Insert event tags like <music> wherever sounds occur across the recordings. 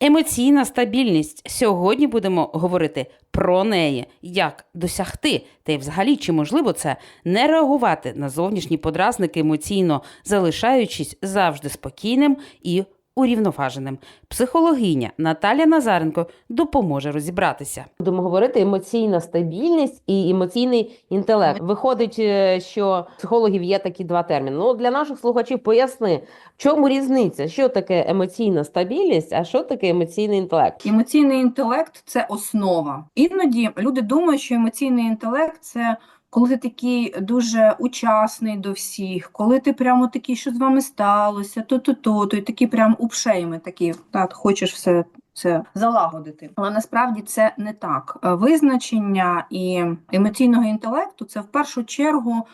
Емоційна стабільність. Сьогодні будемо говорити про неї, як досягти, та й взагалі чи можливо це? Не реагувати на зовнішні подразники емоційно, залишаючись завжди спокійним і урівноваженим. Психологиня Наталя Назаренко допоможе розібратися. Будемо говорити емоційна стабільність і емоційний інтелект. Виходить, е, що психологів є такі два терміни. Ну для наших слухачів поясни, в чому різниця, що таке емоційна стабільність, а що таке емоційний інтелект. Емоційний інтелект це основа. Іноді люди думають, що емоційний інтелект це коли ти такий дуже учасний до всіх, коли ти прямо такий, що з вами сталося, то-то, то, і такий прям упшейми, такий, так, хочеш все це залагодити. Але насправді це не так. Е, Визначення і емоційного інтелекту це в першу чергу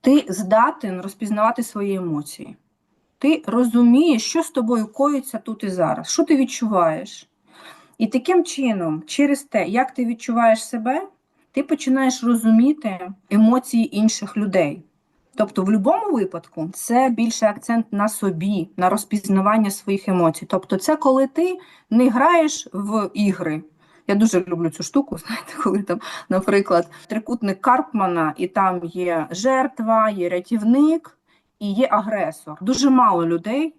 ти здатен розпізнавати свої емоції. Ти розумієш, що з тобою коїться тут і зараз, що ти відчуваєш. І таким чином, через те, як ти відчуваєш себе, ти починаєш розуміти емоції інших людей. Тобто, в будь-якому випадку це більше акцент на собі, на розпізнавання своїх емоцій. Тобто, це коли ти не граєш в ігри. Я дуже люблю цю штуку, <laughs> знаєте, коли там, наприклад, трикутник Карпмана, і там є жертва, є рятівник і є агресор. Дуже мало людей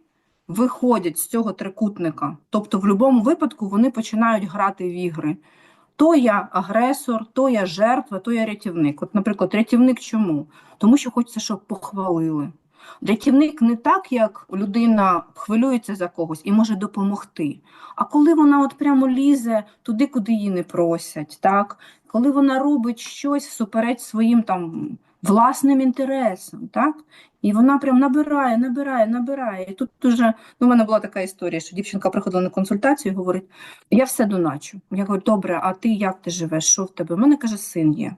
виходять з цього трикутника. Тобто, в будь-якому випадку вони починають грати в ігри. То я агресор, то я жертва, то я рятівник. От, наприклад, рятівник чому? Тому що хочеться, щоб похвалили. Рятівник не так, як людина хвилюється за когось і може допомогти. А коли вона от прямо лізе туди, куди її не просять, так? коли вона робить щось всупереч своїм там власним інтересам, так? І вона прям набирає, набирає, набирає. І тут дуже ну, у мене була така історія, що дівчинка приходила на консультацію і говорить: я все доначу. Я говорю, добре, а ти як ти живеш? Що в тебе? У мене каже, син є.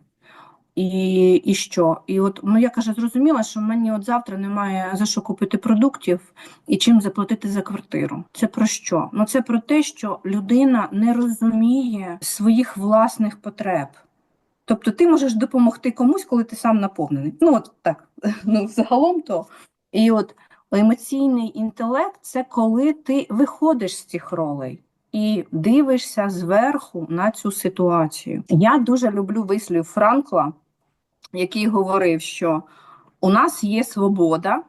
І, і що? І от ну, я каже, зрозуміла, що мені от завтра немає за що купити продуктів і чим заплатити за квартиру. Це про що? Ну це про те, що людина не розуміє своїх власних потреб. Тобто ти можеш допомогти комусь, коли ти сам наповнений. Ну от так, <laughs> ну загалом то. І от емоційний інтелект це коли ти виходиш з цих ролей і дивишся зверху на цю ситуацію. Я дуже люблю вислів Франкла, який говорив, що у нас є свобода,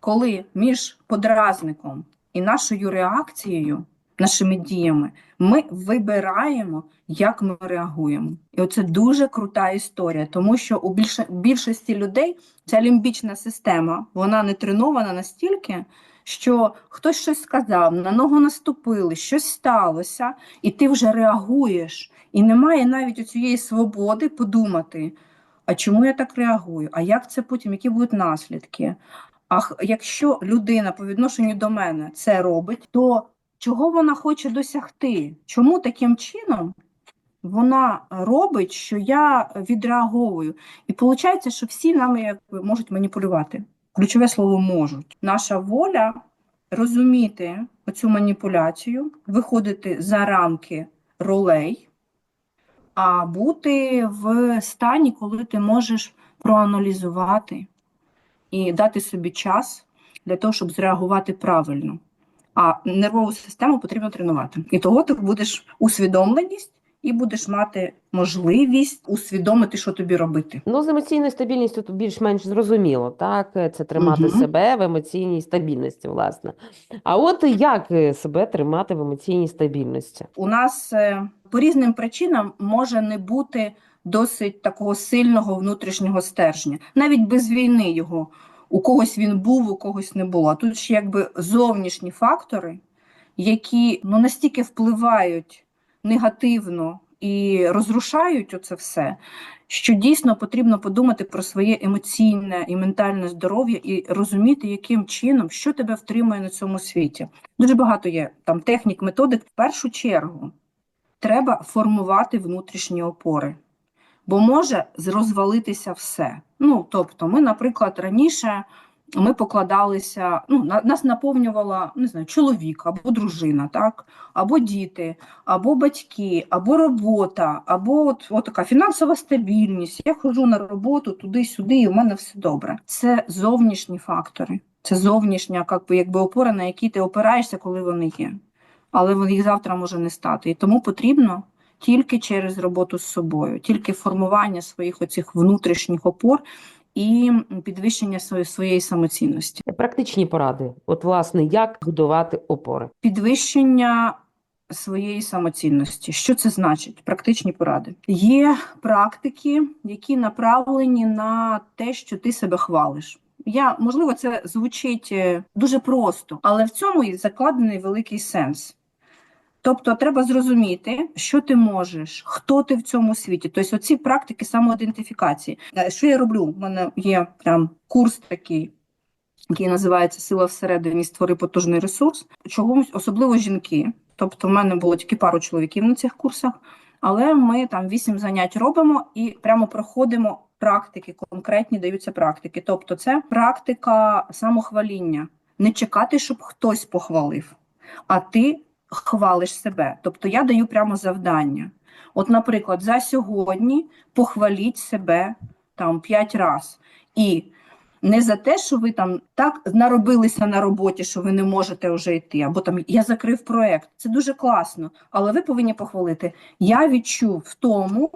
коли між подразником і нашою реакцією, нашими діями, ми вибираємо, як ми реагуємо. І оце дуже крута історія, тому що у більшості людей ця лімбічна система вона не тренована настільки, що хтось щось сказав, на ногу наступили, щось сталося, і ти вже реагуєш. І немає навіть цієї свободи подумати, а чому я так реагую? А як це потім, які будуть наслідки? А якщо людина по відношенню до мене це робить, то чого вона хоче досягти? Чому таким чином вона робить, що я відреаговую? І виходить, що всі нами якби можуть маніпулювати. Ключове слово можуть. Наша воля розуміти оцю маніпуляцію, виходити за рамки ролей, а бути в стані, коли ти можеш проаналізувати і дати собі час для того, щоб зреагувати правильно. А нервову систему потрібно тренувати. І того ти будеш усвідомленість і будеш мати можливість усвідомити, що тобі робити. Ну, з емоційною стабільністю тут більш-менш зрозуміло, так? Це тримати Мгм. себе в емоційній стабільності, власне. А от як е, себе тримати в емоційній стабільності? У нас е, по різним причинам може не бути досить такого сильного внутрішнього стержня, навіть без війни його. У когось він був, у когось не було. А тут ще якби зовнішні фактори, які ну, настільки впливають негативно і розрушають оце все, що дійсно потрібно подумати про своє емоційне і ментальне здоров'я і розуміти, яким чином, що тебе втримує на цьому світі. Дуже багато є там технік, методик. В першу чергу треба формувати внутрішні опори, бо може розвалитися все. Ну, тобто, ми, наприклад, раніше ми покладалися, ну, на- нас наповнювала не знаю, чоловік або дружина, так, або діти, або батьки, або робота, або от, от така фінансова стабільність. Я ходжу на роботу туди-сюди, і в мене все добре. Це зовнішні фактори. Це зовнішня, як би, якби опора, на які ти опираєшся, коли вони є. але їх завтра може не стати. І тому потрібно тільки через роботу з собою, тільки формування своїх оцих внутрішніх опор і підвищення своєї, своєї самоцінності. Практичні поради. От, власне, як будувати опори? Підвищення своєї самоцінності. Що це значить? Практичні поради. Є практики, які направлені на те, що ти себе хвалиш. Я, можливо, це звучить е, дуже просто, але в цьому і закладений великий сенс. Тобто треба зрозуміти, що ти можеш, хто ти в цьому світі. Тобто, оці практики самоідентифікації. Е, Що я роблю? У мене є прям курс такий, який називається Сила всередині створи потужний ресурс. Чогось, особливо жінки. Тобто, в мене було тільки пару чоловіків на цих курсах, але ми там вісім занять робимо і прямо проходимо практики, конкретні даються практики. Тобто, це практика самохваління. Не чекати, щоб хтось похвалив, а ти хвалиш себе. Тобто я даю прямо завдання. От, наприклад, за сьогодні похваліть себе там п'ять разів. І не за те, що ви там так наробилися на роботі, що ви не можете вже йти, або там я закрив проект. Це дуже класно, але ви повинні похвалити. Я відчув в тому,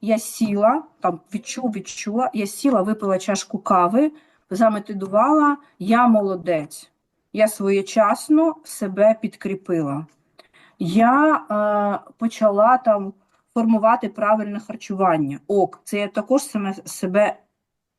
я сіла, там відчув, відчула, я сіла, випила чашку кави, заметидувала, я молодець. Я своєчасно себе підкріпила. Я е, почала там формувати правильне харчування. Ок, це я також саме себе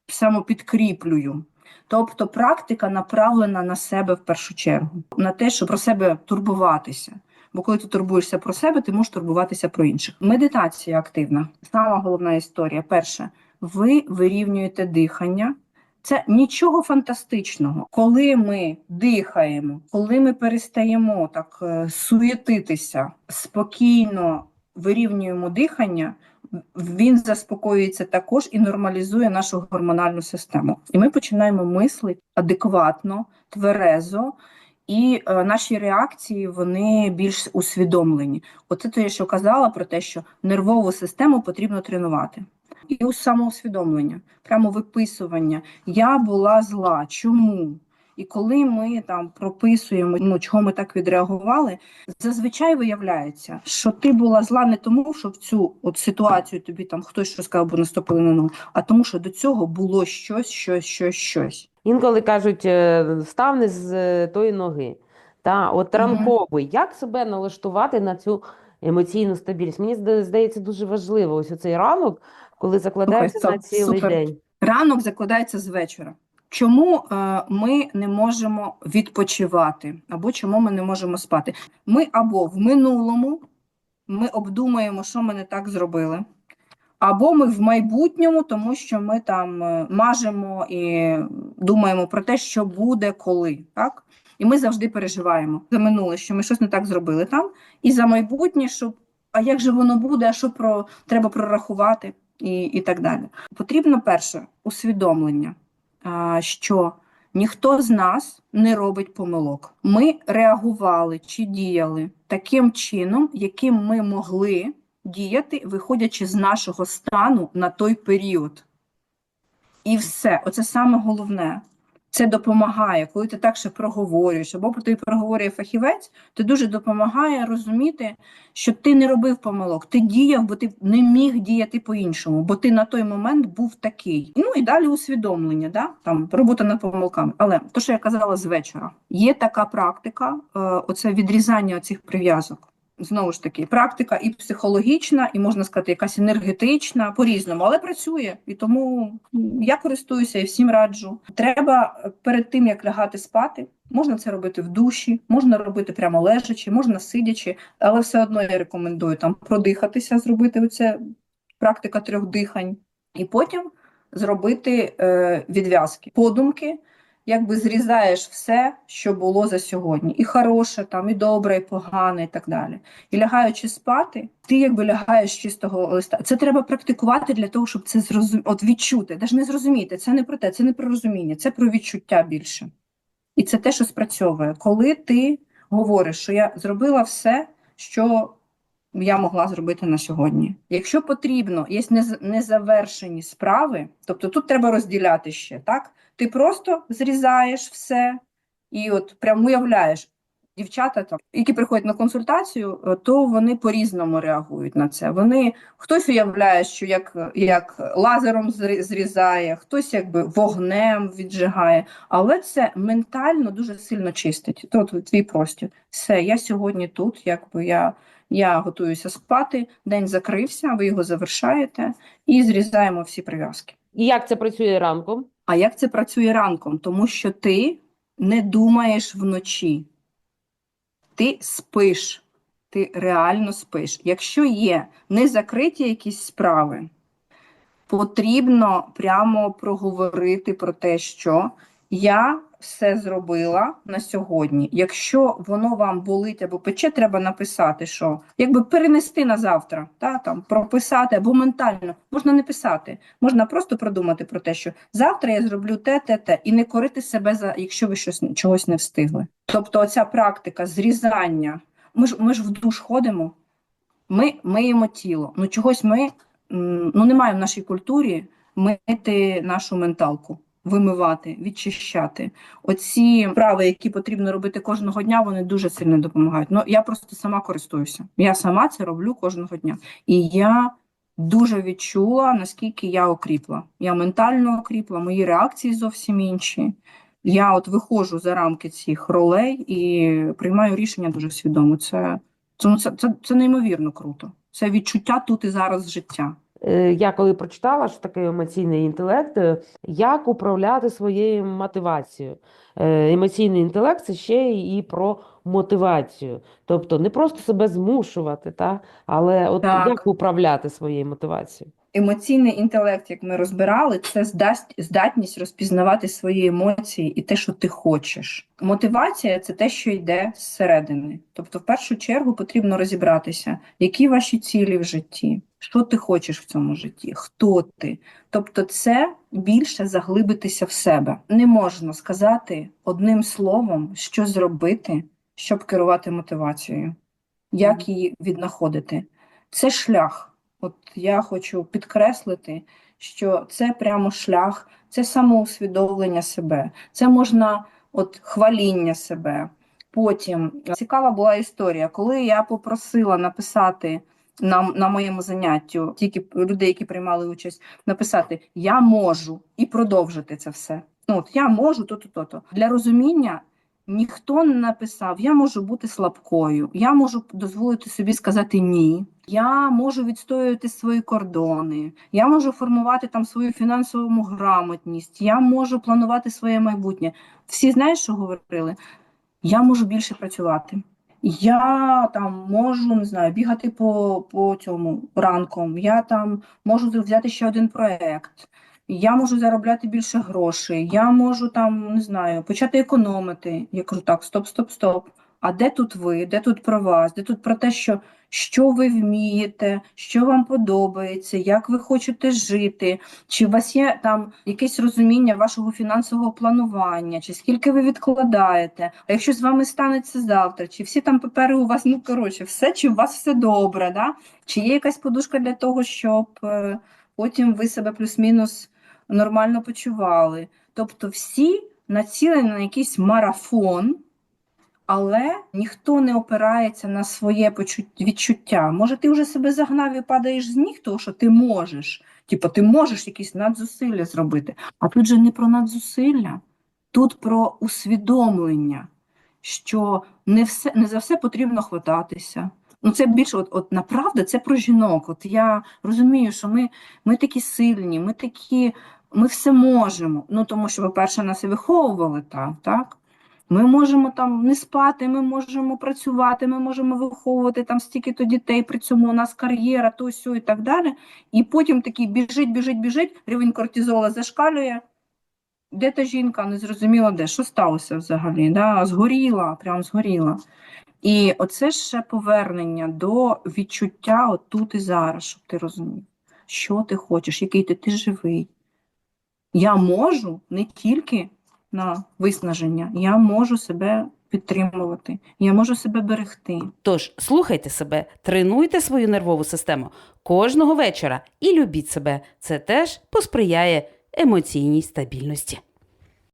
самопідкріплюю. Тобто практика направлена на себе в першу чергу, на те, щоб про себе турбуватися. Бо коли ти турбуєшся про себе, ти можеш турбуватися про інших. Медитація активна. Сама головна історія. Перше, ви вирівнюєте дихання. Це нічого фантастичного. Коли ми дихаємо, коли ми перестаємо так е, суєтитися, спокійно вирівнюємо дихання, він заспокоюється також і нормалізує нашу гормональну систему. І ми починаємо мислити адекватно, тверезо, і е, наші реакції вони більш усвідомлені. Оце те, що казала про те, що нервову систему потрібно тренувати. І у самоусвідомлення, прямо виписування. Я була зла. Чому? І коли ми там прописуємо, ну чого ми так відреагували, зазвичай виявляється, що ти була зла не тому, що в цю от ситуацію тобі там хтось що сказав, бо наступили на ногу, а тому, що до цього було щось, щось, щось, щось. Інколи кажуть, е, встав не з тої ноги. Та, от ранковий, як себе налаштувати на цю емоційну стабільність? Мені здається дуже важливо ось оцей ранок, коли закладаєшся Слухай, на цілий супер. день. Ранок закладається з вечора. Чому е, ми не можемо відпочивати, або чому ми не можемо спати? Ми або в минулому ми обдумаємо, що ми не так зробили, або ми в майбутньому, тому що ми там е, мажемо і думаємо про те, що буде коли. Так? І ми завжди переживаємо за минуле, що ми щось не так зробили там, і за майбутнє, що а як же воно буде, а що про треба прорахувати, і, і так далі. Потрібно перше усвідомлення, що ніхто з нас не робить помилок. Ми реагували чи діяли таким чином, яким ми могли діяти, виходячи з нашого стану на той період. І все, оце саме головне. Це допомагає, коли ти так ще проговорюєш, або тобі проговорює фахівець, то дуже допомагає розуміти, що ти не робив помилок, ти діяв, бо ти не міг діяти по-іншому, бо ти на той момент був такий. Ну і далі усвідомлення, да? там робота над помилками. Але то, що я казала з вечора, є така практика, е, оце відрізання цих прив'язок. Знову ж таки, практика і психологічна, і можна сказати, якась енергетична, по-різному, але працює. І тому я користуюся і всім раджу. Треба перед тим, як лягати спати, можна це робити в душі, можна робити прямо лежачи, можна сидячи, але все одно я рекомендую там продихатися, зробити оце практика трьох дихань, і потім зробити е, відв'язки, подумки. Якби зрізаєш все, що було за сьогодні, і хороше, там, і добре, і погане, і так далі. І лягаючи спати, ти якби лягаєш чистого листа. Це треба практикувати для того, щоб це зрозуміти, от відчути. Навіть не зрозуміти, це не про те, це не про розуміння, це про відчуття більше. І це те, що спрацьовує. Коли ти говориш, що я зробила все, що я могла зробити на сьогодні. Якщо потрібно, є незавершені справи, тобто тут треба розділяти ще, так? Ти просто зрізаєш все і от прям уявляєш, дівчата, там, які приходять на консультацію, е, то вони по-різному реагують на це. Вони хтось уявляє, що як, як лазером зрізає, хтось якби вогнем віджигає, але це ментально дуже сильно чистить. То твій простір. Все, я сьогодні тут, якби я, я готуюся спати, день закрився, ви його завершаєте і зрізаємо всі прив'язки. І як це працює ранком? А як це працює ранком? Тому що ти не думаєш вночі. Ти спиш, ти реально спиш. Якщо є незакриті якісь справи, потрібно прямо проговорити про те, що я все зробила на сьогодні. Якщо воно вам болить або пече, треба написати, що якби перенести на завтра, та, там, прописати або ментально. Можна не писати, можна просто продумати про те, що завтра я зроблю те, те, те, і не корити себе за якщо ви щось чогось не встигли. Тобто, оця практика зрізання. Ми ж ми ж в душ ходимо, ми миємо тіло. Ну чогось ми ну немає в нашій культурі мити нашу менталку, вимивати, відчищати. Оці вправи, які потрібно робити кожного дня, вони дуже сильно допомагають. Ну я просто сама користуюся. Я сама це роблю кожного дня. І я дуже відчула, наскільки я окріпла. Я ментально окріпла, мої реакції зовсім інші. Я от виходжу за рамки цих ролей і приймаю рішення дуже свідомо. Це, ну, це, це, це неймовірно круто. Це відчуття тут і зараз життя. Е, Я коли прочитала, що таке емоційний інтелект, е, як управляти своєю мотивацією. Е, Емоційний інтелект це ще і про мотивацію. Тобто не просто себе змушувати, та? але от Так. як управляти своєю мотивацією. Емоційний інтелект, як ми розбирали, це здасть, здатність розпізнавати свої емоції і те, що ти хочеш. Мотивація це те, що йде зсередини. Тобто, в першу чергу потрібно розібратися, які ваші цілі в житті, що ти хочеш в цьому житті, хто ти. Тобто, це більше заглибитися в себе. Не можна сказати одним словом, що зробити, щоб керувати мотивацією, як її віднаходити. Це шлях. От я хочу підкреслити, що це прямо шлях, це самоусвідомлення себе, це можна от хваління себе. Потім цікава була історія, коли я попросила написати на, на моєму заняттю тільки людей, які приймали участь, написати Я можу і продовжити це все. Ну, от я можу то-то, то-то. Для розуміння ніхто не написав, я можу бути слабкою, я можу дозволити собі сказати ні. Я можу відстоювати свої кордони, я можу формувати там свою фінансову грамотність, я можу планувати своє майбутнє. Всі знаєш, що говорили? Я можу більше працювати. Я там можу не знаю, бігати по, по цьому ранком. Я там можу взяти ще один проект. Я можу заробляти більше грошей. Я можу там не знаю, почати економити. Я кажу, так, стоп, стоп, стоп. А де тут ви? Де тут про вас? Де тут про те, що, що ви вмієте, що вам подобається, як ви хочете жити? Чи у вас є там якесь розуміння вашого фінансового планування, чи скільки ви відкладаєте? А якщо з вами станеться завтра, чи всі там папери у вас, ну коротше, все, чи у вас все добре, да? Чи є якась подушка для того, щоб е, потім ви себе плюс-мінус нормально почували? Тобто всі націлені на якийсь марафон. Але ніхто не опирається на своє відчуття. Може, ти вже себе загнав і падаєш з ніг, того, що ти можеш. Типу, ти можеш якісь надзусилля зробити. А тут же не про надзусилля, тут про усвідомлення, що не, все, не за все потрібно хвататися. Ну, це більше, от, от направда, це про жінок. От я розумію, що ми, ми такі сильні, ми такі, ми все можемо. Ну, тому що, по-перше, нас і виховували так, так? Ми можемо там не спати, ми можемо працювати, ми можемо виховувати там стільки-то дітей, при цьому у нас кар'єра, то сьо і так далі. І потім такий біжить, біжить, біжить, рівень кортизола зашкалює. Де та жінка? Не зрозуміло де. Що сталося взагалі? Да? Згоріла, прям згоріла. І оце ще повернення до відчуття от тут і зараз, щоб ти розумів, що ти хочеш, який ти, ти живий. Я можу не тільки на виснаження, я можу себе підтримувати, я можу себе берегти. Тож слухайте себе, тренуйте свою нервову систему кожного вечора і любіть себе. Це теж посприяє емоційній стабільності.